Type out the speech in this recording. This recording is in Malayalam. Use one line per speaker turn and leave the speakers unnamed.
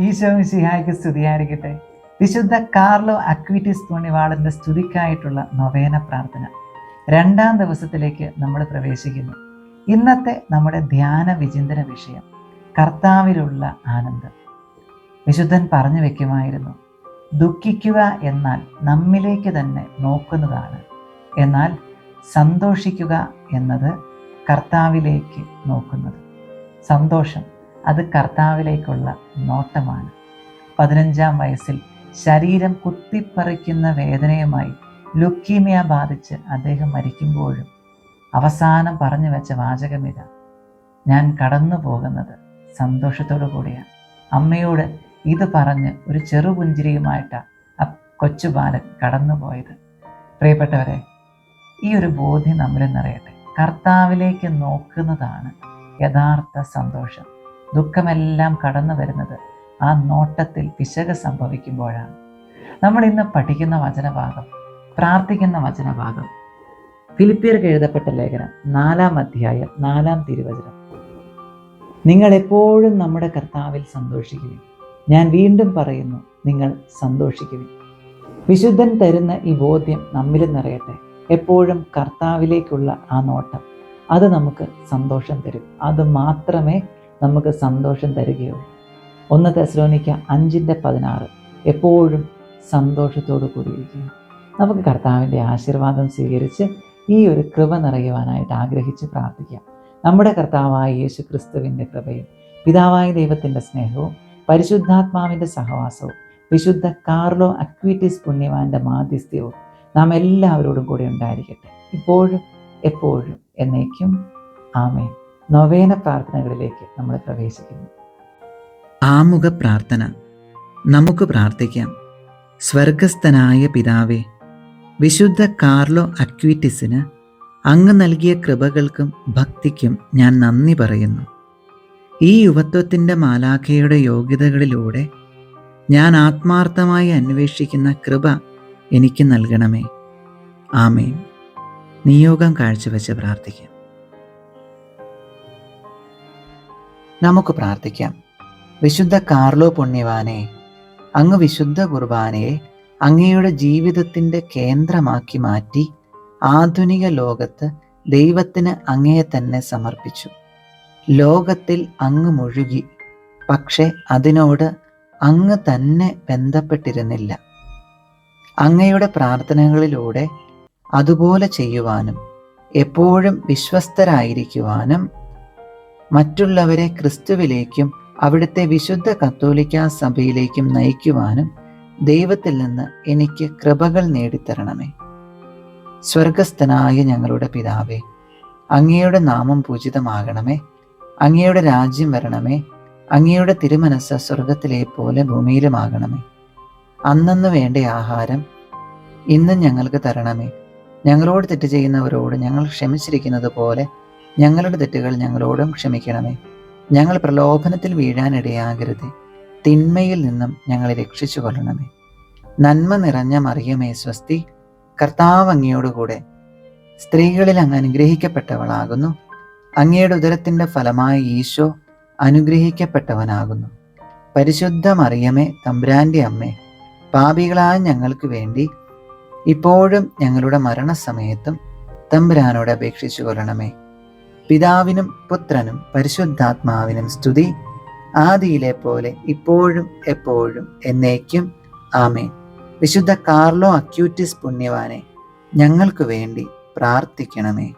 ഈശോ മിശിഹായ്ക്ക് സ്തുതിയായിരിക്കട്ടെ. വിശുദ്ധ കാർലോ അക്വിറ്റിസ് തുണിവാളിന്റെ സ്തുതിക്കായിട്ടുള്ള നൊവേന പ്രാർത്ഥന രണ്ടാം ദിവസത്തിലേക്ക് നമ്മൾ പ്രവേശിക്കുന്നു. ഇന്നത്തെ നമ്മുടെ ധ്യാന വിചിന്തന വിഷയം കർത്താവിലുള്ള ആനന്ദം. വിശുദ്ധൻ പറഞ്ഞു വെക്കുമായിരുന്നു ദുഃഖിക്കുക എന്നാൽ നമ്മിലേക്ക് തന്നെ നോക്കുന്നതാണ്. എന്നാൽ സന്തോഷിക്കുക എന്നത് കർത്താവിലേക്ക് നോക്കുന്നത്. സന്തോഷം. അത് കർത്താവിലേക്കുള്ള നോട്ടമാണ്. പതിനഞ്ചാം വയസ്സിൽ ശരീരം കുത്തിപ്പറിക്കുന്ന വേദനയുമായി ലുക്കീമിയ ബാധിച്ച് അദ്ദേഹം മരിക്കുമ്പോഴും അവസാനം പറഞ്ഞു വെച്ച വാചകമിത ഞാൻ കടന്നു പോകുന്നത് സന്തോഷത്തോടു കൂടിയാണ്. അമ്മയോട് ഇത് പറഞ്ഞ് ഒരു ചെറുപുഞ്ചിരിയുമായിട്ടാണ് ആ കൊച്ചു ബാലൻ കടന്നുപോയത് പ്രിയപ്പെട്ടവരെ ഈ ഒരു ബോധ്യം നമ്മളിൽ കർത്താവിലേക്ക് നോക്കുന്നതാണ് യഥാർത്ഥ സന്തോഷം. ദുഃഖമെല്ലാം കടന്നു വരുന്നത് ആ നോട്ടത്തിൽ പിശക് സംഭവിക്കുമ്പോഴാണ്. നമ്മൾ ഇന്ന് പഠിക്കുന്ന വചനഭാഗം പ്രാർത്ഥിക്കുന്ന വചനഭാഗം. ഫിലിപ്പിയർക്ക് എഴുതപ്പെട്ട ലേഖനം നാലാം അധ്യായം നാലാം തിരുവചനം. നിങ്ങൾ എപ്പോഴും നമ്മുടെ കർത്താവിൽ സന്തോഷിക്കുവിൻ. ഞാൻ വീണ്ടും പറയുന്നു നിങ്ങൾ സന്തോഷിക്കുവിൻ. വിശുദ്ധൻ തരുന്ന ഈ ബോധ്യം നമ്മിലും നിറയട്ടെ. എപ്പോഴും കർത്താവിലേക്കുള്ള ആ നോട്ടം. അത് നമുക്ക് സന്തോഷം തരും. അത് മാത്രമേ നമുക്ക് സന്തോഷം തരികയുള്ളൂ. ഒന്ന് തെസ്ലോനിക്ക അഞ്ചിന്റെ പതിനാറ്. എപ്പോഴും സന്തോഷത്തോടു കൂടിയിരിക്കുക നമുക്ക് കർത്താവിന്റെ ആശീർവാദം സ്വീകരിച്ച് ഈ ഒരു കൃപ നിറയുവാനായിട്ട് ആഗ്രഹിച്ച് പ്രാർത്ഥിക്കാം. നമ്മുടെ കർത്താവായ യേശു ക്രിസ്തുവിന്റെ കൃപയും പിതാവായ ദൈവത്തിന്റെ സ്നേഹവും പരിശുദ്ധാത്മാവിന്റെ സഹവാസവും വിശുദ്ധ കാർലോ അക്വിറ്റീസ് പുണ്യവാന്റെ മാധ്യസ്ഥ്യവും നാം എല്ലാവരോടും കൂടെ ഉണ്ടായിരിക്കട്ടെ. ഇപ്പോഴും എപ്പോഴും എന്നേക്കും ആമേ നൊവേന പ്രാർത്ഥനകളിലേക്ക് നമ്മൾ പ്രവേശിക്കുന്നു.
ആമുഖ പ്രാർത്ഥന. നമുക്ക് പ്രാർത്ഥിക്കാം. സ്വർഗസ്ഥനായ പിതാവേ വിശുദ്ധ കാർലോ അക്വിറ്റിസിന് അങ്ങ് നൽകിയ കൃപകൾക്കും ഭക്തിക്കും ഞാൻ നന്ദി പറയുന്നു. ഈ യുവത്വത്തിന്റെ മാലാഖയുടെ യോഗ്യതകളിലൂടെ ഞാൻ ആത്മാർത്ഥമായി അന്വേഷിക്കുന്ന കൃപ എനിക്ക് നൽകണമേ. ആമേൻ. നിയോഗം കാഴ്ചവെച്ച് പ്രാർത്ഥിക്കാം. നമുക്ക് പ്രാർത്ഥിക്കാം. വിശുദ്ധ കാർലോ പുണ്യവാനെ അങ്ങ് വിശുദ്ധ കുർബാനയെ അങ്ങയുടെ ജീവിതത്തിന്റെ കേന്ദ്രമാക്കി മാറ്റി ആധുനിക ലോകത്ത് ദൈവത്തിന് അങ്ങയെ തന്നെ സമർപ്പിച്ചു. ലോകത്തിൽ അങ്ങ് മുഴുകി പക്ഷെ അതിനോട് അങ്ങ് തന്നെ ബന്ധപ്പെട്ടിരുന്നില്ല. അങ്ങയുടെ പ്രാർത്ഥനകളിലൂടെ അതുപോലെ ചെയ്യുവാനും എപ്പോഴും വിശ്വസ്തരായിരിക്കുവാനും മറ്റുള്ളവരെ ക്രിസ്തുവിലേക്കും അവിടുത്തെ വിശുദ്ധ കത്തോലിക്ക സഭയിലേക്കും നയിക്കുവാനും ദൈവത്തിൽ നിന്ന് എനിക്ക് കൃപകൾ നേടിത്തരണമേ. സ്വർഗസ്ഥനായ ഞങ്ങളുടെ പിതാവേ അങ്ങയുടെ നാമം പൂജിതമാകണമേ. അങ്ങയുടെ രാജ്യം വരണമേ. അങ്ങയുടെ തിരുമനസ് സ്വർഗത്തിലെ പോലെ ഭൂമിയിലുമാകണമേ. അന്നു വേണ്ട ആഹാരം ഇന്നും ഞങ്ങൾക്ക് തരണമേ. ഞങ്ങളോട് തെറ്റ് ചെയ്യുന്നവരോട് ഞങ്ങൾ ക്ഷമിച്ചിരിക്കുന്നത് പോലെ ഞങ്ങളുടെ തെറ്റുകൾ ഞങ്ങളോടും ക്ഷമിക്കണമേ. ഞങ്ങൾ പ്രലോഭനത്തിൽ വീഴാനിടയാകരുത്. തിന്മയിൽ നിന്നും ഞങ്ങളെ രക്ഷിച്ചു കൊള്ളണമേ നന്മ നിറഞ്ഞ മറിയമേ സ്വസ്തി. കർത്താവ് അങ്ങയോടുകൂടെ സ്ത്രീകളിൽ അങ്ങ് അനുഗ്രഹിക്കപ്പെട്ടവളാകുന്നു. അങ്ങയുടെ ഉദരത്തിന്റെ ഫലമായി ഈശോ അനുഗ്രഹിക്കപ്പെട്ടവനാകുന്നു. പരിശുദ്ധ മറിയമേ തമ്പുരാന്റെ അമ്മേ പാപികളായ ഞങ്ങൾക്ക് വേണ്ടി ഇപ്പോഴും ഞങ്ങളുടെ മരണസമയത്തും തമ്പുരാനോട് അപേക്ഷിച്ചു കൊള്ളണമേ. പിതാവിനും പുത്രനും പരിശുദ്ധാത്മാവിനും സ്തുതി. ആദിയിലെ പോലെ ഇപ്പോഴും എപ്പോഴും എന്നേക്കും. ആമേ വിശുദ്ധ കാർലോ അക്യൂറ്റിസ് പുണ്യവാനെ ഞങ്ങൾക്ക് വേണ്ടി പ്രാർത്ഥിക്കണമേ.